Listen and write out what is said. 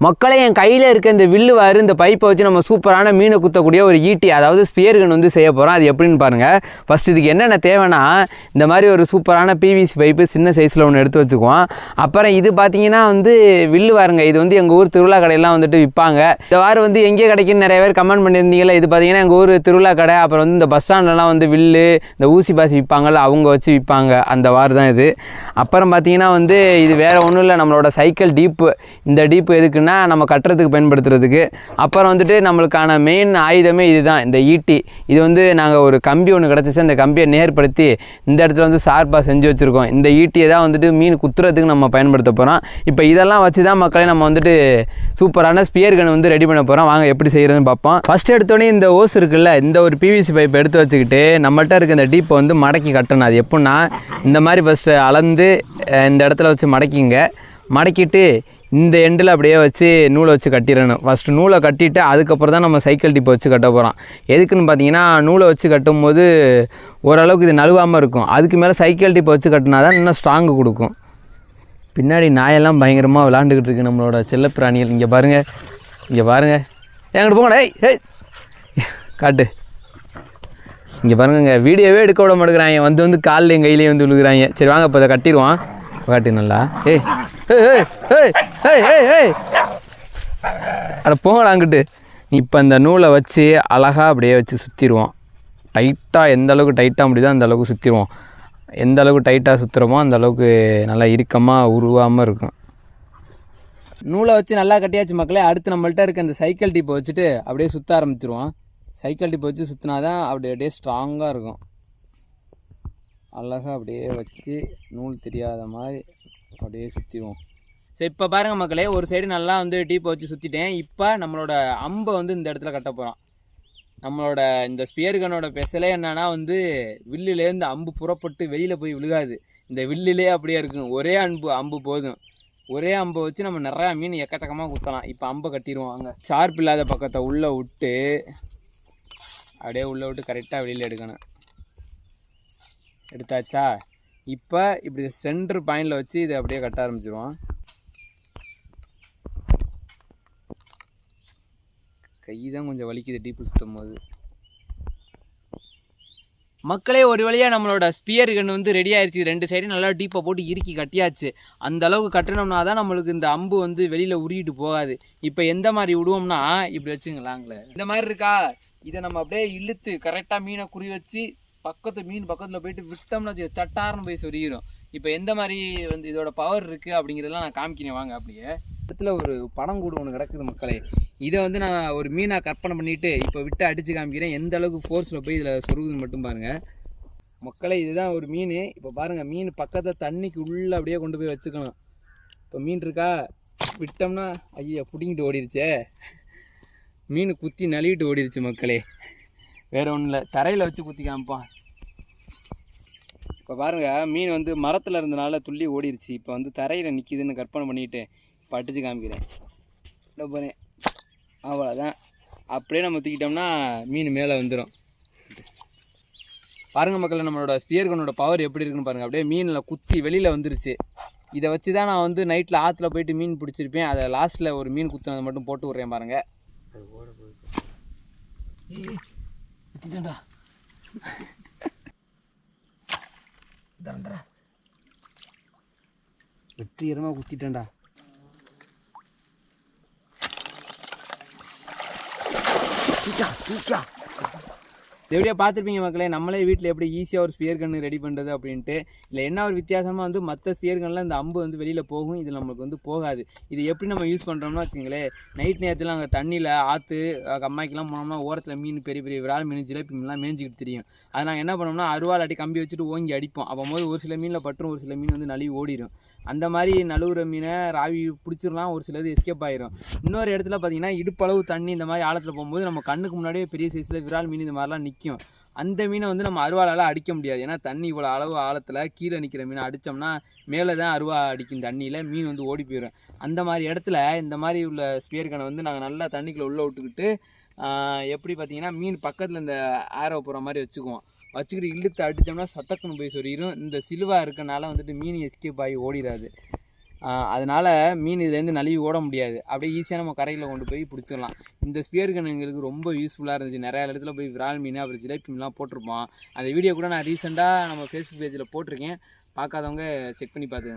மக்களை என் கையில் இருக்க இந்த வில்லு வாரு இந்த பைப்பை வச்சு நம்ம சூப்பரான மீனை குத்தக்கூடிய ஒரு ஈட்டி அதாவது ஸ்பியர் கன் வந்து செய்ய போகிறோம் அது எப்படின்னு பாருங்கள் ஃபஸ்ட் இதுக்கு என்னென்ன தேவைன்னா இந்த மாதிரி ஒரு சூப்பரான பிவிசி பைப்பு சின்ன சைஸில் ஒன்று எடுத்து வச்சுக்குவோம். அப்புறம் இது பார்த்தீங்கன்னா வந்து வில்லு வாருங்க. இது வந்து எங்கள் ஊர் திருவிழா கடையெல்லாம் வந்துட்டு விற்பாங்க இந்த வாரம் வந்து எங்கே கிடைக்குன்னு நிறைய பேர் கமெண்ட் பண்ணியிருந்தீங்களா இது பார்த்தீங்கன்னா எங்கள் ஊர் திருவிழா கடை. அப்புறம் வந்து இந்த பஸ் ஸ்டாண்ட்லலாம் வந்து வில்லு இந்த ஊசி பாசி விற்பாங்கல்ல அவங்க வச்சு விற்பாங்க அந்த வார் தான் இது. அப்புறம் பார்த்தீங்கன்னா வந்து இது வேறு ஒன்றும் இல்லை நம்மளோட சைக்கிள் டீப்பு இந்த டீப்பு எதுக்குன்னா நம்ம கட்டுறதுக்கு பயன்படுத்துறதுக்கு. அப்புறம் வந்துட்டு நம்மளுக்கான மெயின் ஆயுதமே இதுதான். இந்த ஈட்டி. இது வந்து நாங்கள் ஒரு கம்பி ஒன்று கிடச்சிச்சு அந்த கம்பியை நேர்படுத்தி இந்த இடத்துல வந்து சார்பாக செஞ்சு வச்சுருக்கோம். இந்த ஈட்டியை தான் வந்துட்டு மீன் குத்துறதுக்கு நம்ம பயன்படுத்த போகிறோம் இப்போ இதெல்லாம் வச்சு தான் மக்களை நம்ம வந்துட்டு சூப்பரான ஸ்பியர் கன் வந்து ரெடி பண்ண போகிறோம் வாங்க எப்படி செய்கிறதுன்னு பார்ப்போம். ஃபஸ்ட்டு எடுத்தோடனே இந்த ஓஸ் இருக்குல்ல இந்த ஒரு பிவிசி பைப் எடுத்து வச்சுக்கிட்டு நம்மள்கிட்ட இருக்க இந்த டீப்பை வந்து மடக்கி கட்டணும். அது எப்படின்னா இந்த மாதிரி ஃபஸ்ட்டு அளந்து இந்த இடத்துல வச்சு மடக்கிங்க. மடக்கிட்டு இந்த எண்டில் அப்படியே வச்சு நூலை வச்சு கட்டிடணும். ஃபஸ்ட்டு நூலை கட்டிட்டு அதுக்கப்புறம் தான் நம்ம சைக்கிள் டிப்பை வச்சு கட்ட போகிறோம் எதுக்குன்னு பார்த்தீங்கன்னா நூலை வச்சு கட்டும்போது ஓரளவுக்கு இது நழுவாமல் இருக்கும். அதுக்கு மேலே சைக்கிள் டிப்பை வச்சு கட்டினா தான் இன்னும் ஸ்ட்ராங்கு கொடுக்கும். பின்னாடி நாயெல்லாம் பயங்கரமாக விளாண்டுக்கிட்டு இருக்கு நம்மளோட செல்லப்பிராணிகள் இங்கே பாருங்கள் இங்கே பாருங்கள் எங்கிட்ட போங்க டேய் ஏய் காட்டு. இங்கே பாருங்க வீடியோவே எடுக்க விட மாட்டேங்கிறாங்க. வந்து வந்து கால்லையும் கையிலையும் வந்து விழுகிறாங்க. சரி வாங்க இப்போ அதை கட்டிடுவான் காட்டி நல்லா ஏய் ஏய் ஏய் ஏய் ஏய் ஏய். அட போங்கடா அங்கிட்டு. இப்போ அந்த நூலை வச்சு அழகாக அப்படியே வச்சு சுற்றிடுவோம் டைட்டாக எந்த அளவுக்கு டைட்டாக முடியுதோ அந்த அளவுக்கு சுற்றிடுவோம் எந்த அளவுக்கு டைட்டாக சுற்றுறோமோ அந்த அளவுக்கு நல்லா இறுக்கமாக உருவாமல் இருக்கும். நூலை வச்சு நல்லா கட்டியாச்சு மக்களே. அடுத்து நம்மள்கிட்ட இருக்க அந்த சைக்கிள் டிப்பை வச்சுட்டு அப்படியே சுற்ற ஆரம்பிச்சிருவோம். சைக்கிள் டிப்பை வச்சு சுற்றினா தான் அப்படி அப்படியே ஸ்ட்ராங்காக இருக்கும். அழகாக அப்படியே வச்சு நூல் தெரியாத மாதிரி அப்படியே சுற்றிடுவோம் சரி இப்போ பாருங்கள் மக்களே ஒரு சைடு நல்லா வந்து டீப்பை வச்சு சுற்றிட்டேன் இப்போ நம்மளோட அம்பை வந்து இந்த இடத்துல கட்ட போகிறோம் நம்மளோட இந்த ஸ்பியர்கனோட பெசலே என்னென்னா வந்து வில்லுலேருந்து அம்பு புறப்பட்டு வெளியில் போய் விழுகாது. இந்த வில்லுலே அப்படியே இருக்கும். ஒரே அன்பு அம்பு போதும். ஒரே அம்பை வச்சு நம்ம நிறையா மீன் எக்கச்சக்கமாக குத்தலாம். இப்போ அம்பை கட்டிடுவோம் அங்கே. ஷார்ப் இல்லாத பக்கத்தை உள்ளே விட்டு அப்படியே உள்ளே விட்டு கரெக்டாக வெளியில் எடுக்கணும். எடுத்தாச்சா? இப்போ இப்படி சென்ட்ரு பாயிண்டில் வச்சு இதை அப்படியே கட்ட ஆரம்பிச்சிருவோம். கை தான் கொஞ்சம் வலிக்குது டீப்பு சுத்தும் போது. மக்களே ஒரு வழியாக நம்மளோட ஸ்பியர் கன் வந்து ரெடி ஆயிடுச்சு ரெண்டு சைடும் நல்லா டீப்பை போட்டு இறுக்கி கட்டியாச்சு. அந்த அளவுக்கு கட்டினோம்னா தான் நம்மளுக்கு இந்த அம்பு வந்து வெளியில் உருகிட்டு போகாது. இப்போ எந்த மாதிரி விடுவோம்னா இப்படி வச்சுங்களாங்களே இந்த மாதிரி இருக்கா? இதை நம்ம அப்படியே இழுத்து கரெக்டாக மீனை குறி வச்சு பக்கத்து மீன் பக்கத்தில் போயிட்டு விட்டோம்னா வச்சுக்கோ, சட்டார்னு போய் சொருகிரும். இப்போ எந்த மாதிரி வந்து இதோட பவர் இருக்குது அப்படிங்கிறதெல்லாம் நான் காமிக்கிறேன் வாங்க அப்படியே. இடத்துல ஒரு படம் கூடு ஒன்று கிடக்குது மக்களே. இதை வந்து நான் ஒரு மீனாக கற்பனை பண்ணிவிட்டு இப்போ விட்டு அடித்து காமிக்கிறேன். எந்த அளவுக்கு ஃபோர்ஸில் போய் இதில் சொருகுதுன்னு மட்டும் பாருங்கள் மக்களே இதுதான் ஒரு மீன். இப்போ பாருங்கள் மீன் பக்கத்தில் தண்ணிக்கு உள்ளே அப்படியே கொண்டு போய் வச்சுக்கணும். இப்போ மீன் இருக்கா? விட்டோம்னா ஐயா பிடிங்கிட்டு ஓடிருச்சே. மீன் குத்தி நழுவிட்டு ஓடிருச்சு மக்களே. வேற ஒன்றும் இல்லை தரையில் வச்சு குத்தி காமிப்பான் இப்போ பாருங்க மீன் வந்து மரத்தில் இருந்தனால துள்ளி ஓடிருச்சு. இப்போ வந்து தரையில் நிற்கிதுன்னு கற்பனை பண்ணிட்டு இப்போ அடிச்சு காமிக்கிறேன். இதோ பாருங்க அவ்வளோதான் அப்படியே நம்ம தூக்கிட்டோம்னா மீன் மேலே வந்துடும் பாருங்க மக்கள் நம்மளோட ஸ்பியர் கன்னோட பவர் எப்படி இருக்குன்னு பாருங்க. அப்படியே மீனில் குத்தி வெளியில் வந்துருச்சு. இதை வச்சு தான் நான் வந்து நைட்டில் ஆற்றுல போயிட்டு மீன் பிடிச்சிருப்பேன். அதை லாஸ்ட்டில் ஒரு மீன் குத்துனதை மட்டும் போட்டு விட்றேன் എത്തിയിട്ടുണ്ടോ? ഇതാണ്ടാ. വെട്ടി ഇറമ കുത്തിയിട്ടുണ്ടാ? തൂക്ക തൂക്ക. எப்படியா பார்த்துருப்பீங்க மக்களே நம்மளே வீட்டில் எப்படி ஈஸியாக ஒரு ஸ்பியர் கன்று ரெடி பண்ணுறது அப்படின்ட்டு. இல்லை என்ன ஒரு வித்தியாசமாக வந்து மற்ற ஸ்பியர் கன்னில் இந்த அம்பு வந்து வெளியில் போகும் இது நம்மளுக்கு வந்து போகாது. இது எப்படி நம்ம யூஸ் பண்ணுறோம்னா வச்சுங்களேன் நைட் நேரத்தில் அங்கே தண்ணியில் ஆற்று கம்மாய்க்கெல்லாம் போனோம்னா ஓரத்தில் மீன் பெரிய பெரிய விரால் மீன் ஜிலேபி மீன்லாம் மேய்ஞ்சிக்கிட்டு தெரியும். அதை நாங்கள் என்ன பண்ணோம்னா அருவாள் அடி கம்பி வச்சுட்டு ஓங்கி அடிப்போம். அப்போ போது ஒரு சில மீனில் பற்றும் ஒரு சில மீன் வந்து நழுவி ஓடிடும் அந்த மாதிரி நழுவுற மீனை ராவி பிடிச்சிடலாம் ஒரு சிலது எஸ்கேப் ஆயிரும். இன்னொரு இடத்துல பார்த்தீங்கன்னா இடுப்பளவு தண்ணி இந்த மாதிரி ஆழத்தில் போகும்போது நம்ம கண்ணுக்கு முன்னாடியே பெரிய சைஸில் விரால் மீன் இந்த மாதிரிலாம் நிற்கும் முக்கியம். அந்த மீனை வந்து நம்ம அருவாளால் அடிக்க முடியாது. ஏன்னா தண்ணி இவ்வளோ அளவு ஆழத்தில் கீழே நிற்கிற மீனை அடித்தோம்னா மேலே தான் அருவா அடிக்கும் தண்ணியில் மீன் வந்து ஓடி போயிடும் அந்த மாதிரி இடத்துல இந்த மாதிரி உள்ள ஸ்பியர்கனை வந்து நாங்கள் நல்லா தண்ணிக்குள்ளே உள்ளே விட்டுக்கிட்டு எப்படி பார்த்தீங்கன்னா மீன் பக்கத்தில் இந்த ஆரோ போகிற மாதிரி வச்சுக்குவோம். வச்சுக்கிட்டு இழுத்து அடித்தோம்னா சத்தக்குன்னு போய் சொல்லிடும் இந்த சிலுவாக இருக்கனால வந்துட்டு மீன் எஸ்கேப் ஆகி ஓடிடாது அதனால் மீன் இதுலேருந்து நழுவி ஓட முடியாது. அப்படியே ஈஸியாக நம்ம கரையில் கொண்டு போய் பிடிச்சிடலாம். இந்த ஸ்பியர் கன் எங்களுக்கு ரொம்ப யூஸ்ஃபுல்லாக இருந்துச்சு. நிறையா இடத்துல போய் விரால் மீன் அப்புறம் ஜிலேபி மீன்லாம் போட்டிருப்போம். அந்த வீடியோ கூட நான் ரீசெண்டாக நம்ம ஃபேஸ்புக் பேஜில் போட்டிருக்கேன். பார்க்காதவங்க செக் பண்ணி பார்த்துக்கோங்க.